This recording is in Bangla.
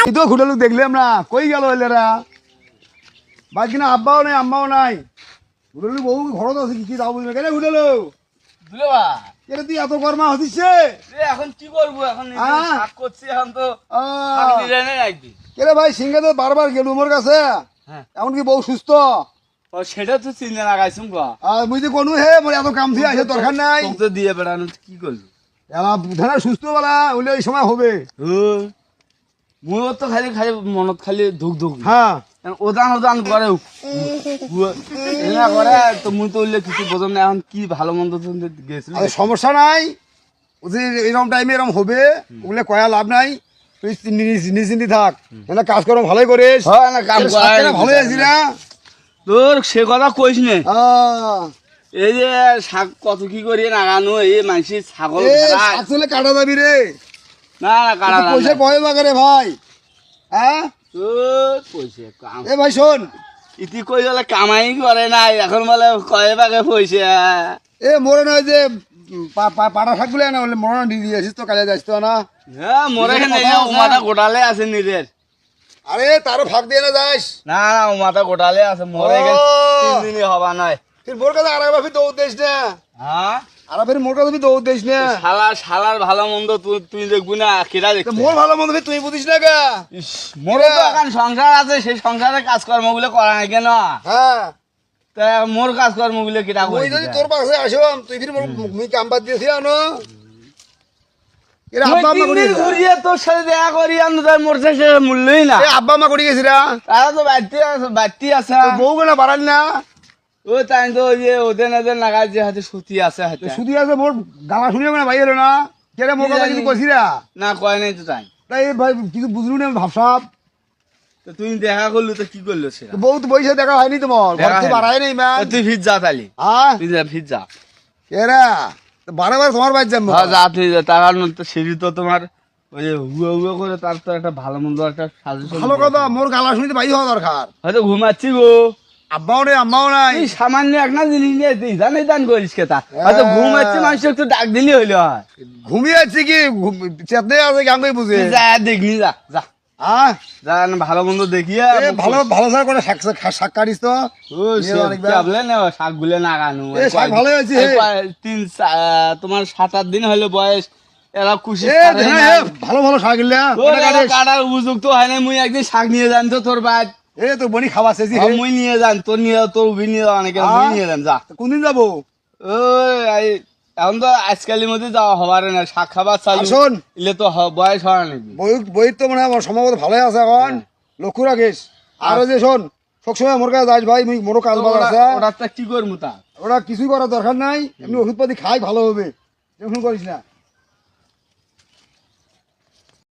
এই তো খুঁটে লোক দেখলাম না কই গেল এলেরা? বাদ কিনা আব্বাও নাই আম্মাও নাই। খুঁটে লোক ঘরত আছে কি কি যাব কেন খুঁটে লোক? এটা তুই এত গরমা হতিছে এ, এখন কি করব? এখন করছি এখন তো কেরে ভাই সিংহে তো বারবার গেল মোর কাছে। হ্যাঁ। এমন কি বউ সুস্থ? সেটা তো চিন্তা লাগাইছুম গা। আর বুঝতে কোনো হে মোর এত কাম দিয়ে আসে দরকার নাই। তো দিয়ে বেড়ানো কি এলা সুস্থ বলা এই সময় হবে। মোর তো খালি খালি মনত খালি ধুক ধুক। হ্যাঁ। ওদান ওদান করে এনা করে তো মুই তো উল্লেখ কিছু বোঝাম না এখন কি ভালো মন্দ গেছিল। সমস্যা নাই। ও যে এরকম টাইমে এরকম হবে ওগুলো কয়া লাভ নাই। তুই নিশ্চিন্তি থাক। এটা কাজ করো ভালোই করিস। হয় ভালোই আছি না তোর সে কথা কইস নে। এই যে শাক কত কি করি নাগানো এই মানসি ছাগল কাটা যাবি রে। না না পয়সা কয় বাগারে ভাই। হ্যাঁ? পয়সা এ ভাই শোন। ইতি কই গেলে কামাই করে নাই এখন বলে কয়ে ভাগে পয়সা। এ মোরে নয় যে উম, পা- পা- পাটা শাকগুলো না বলে মরণ দিয়ে দিয়েছিস তো কাজে যাইস তো না? হ্যাঁ মোরে কথা গোটালে আছে নিজের। আরে তারও ফাঁক দিয়ে না যাস। না না উমাটা গোটালে আছে মোরে ও। তিন দিনই হবা নয় ফির মোর কাছে আর একবার ফির দৌড় দিস না। হ্যাঁ? আর ফির মোর কাছে দৌড় দিস না। শালার শালার ভালো মন্দ তুই তুই দেখবি না কিরা তো দেখবি মোর ভালো মন্দ তুই বুঝিস না গা। মোর তো এখন সংসার আছে সেই সংসারে কাজকর্মগুলো করা নাই কেন? হ্যাঁ। তা মোর কাজকর্মগুলো কিরা? ওই যদি তোর পাশে আসম তুই ফির মোর মুই কাম বাদ দিয়েছি আনো। ঘুরিয়ে তোর সাথে দেখা করি সে মূল্যই না। আব্বা আম্মা করি গেছিরা তারা তো বাড়তি আছে বাড়তি আছে। বউ কেনা বাড়াল না? ও তাই তো যে ওদের নাদের হাতে সুতি আছে হাতে শুধু আছে মোর গালা শুনিও না ভাই এলো না। কেরে মোর কথা কিছু কইছিরা না কয় নাই তো তাই। তাই ভাই কিছু বুঝলু না ভাবসাব তো তুই দেখা করলু তো কি করল সেটা বউ তো বইসে দেখা হয়নি তোমার। ঘর তো। বাড়াই নেই ম্যাম তুই ভিজ যা তালি হ্যাঁ? তুই যা ভিজ যা। এরা বারবার তোমার বাড়ি যাব হ্যাঁ, যা তুই যা। তার তো সিঁড়ি তো তোমার ওই যে হুয়া হুয়া করে তার তো একটা ভালো মন্দ একটা সাজেশন ভালো কথা মোর গালা শুনিতে বাই হওয়া দরকার। হয়তো ঘুমাচ্ছি গো। আব্বাও নেই আম্মাও নাই এই সামান্য একটা জিনিস নিয়ে করিস হয়তো হ্যাঁ। মানুষ একটু ডাক দিলি হইল হয়। ঘুমিয়ে আছে কি? ঘুম- চেতনে আছে গান করে বুঝে যা দেখবি যা যা। যা ভালো মন্দ দেখিয়ে ভালো ভালো স্যার করে শাক শাক- শাক কাটিস তো। চাবলে না শাক গুলে না শাক তিন তোমার সাত আট দিন হলো বয়স। এরা খুশি ভালো ভালো শাক গিলা কাটার উপযুক্ত হয় না মুই একদিন শাক নিয়ে যান তো তোর বাদ এ তোর বনি খাওয়া শেষি মুই নিয়ে যান তোর নিয়ে তোর উবি নিয়ে যাওয়া নাকি মুই নিয়ে যান যা। কোনদিন যাব? ওই এখন তো আজকালের মধ্যে যাওয়া হবার না শাক খাবার চালু। আসুন ইলে তো বয়স হয় নাকি? বই বই তো মানে আমার সম্ভবত ভালোই আছে এখন। লক্ষ্য রাখিস আর যে শোন সবসময় মোর কাছে যাস ভাই মোরও কাজ বাজ আছে। ওটা কি করব তা ওরা কিছুই করার দরকার নাই। এমনি ওষুধপাতি খাই ভালো হবে। টেনশন করিস না।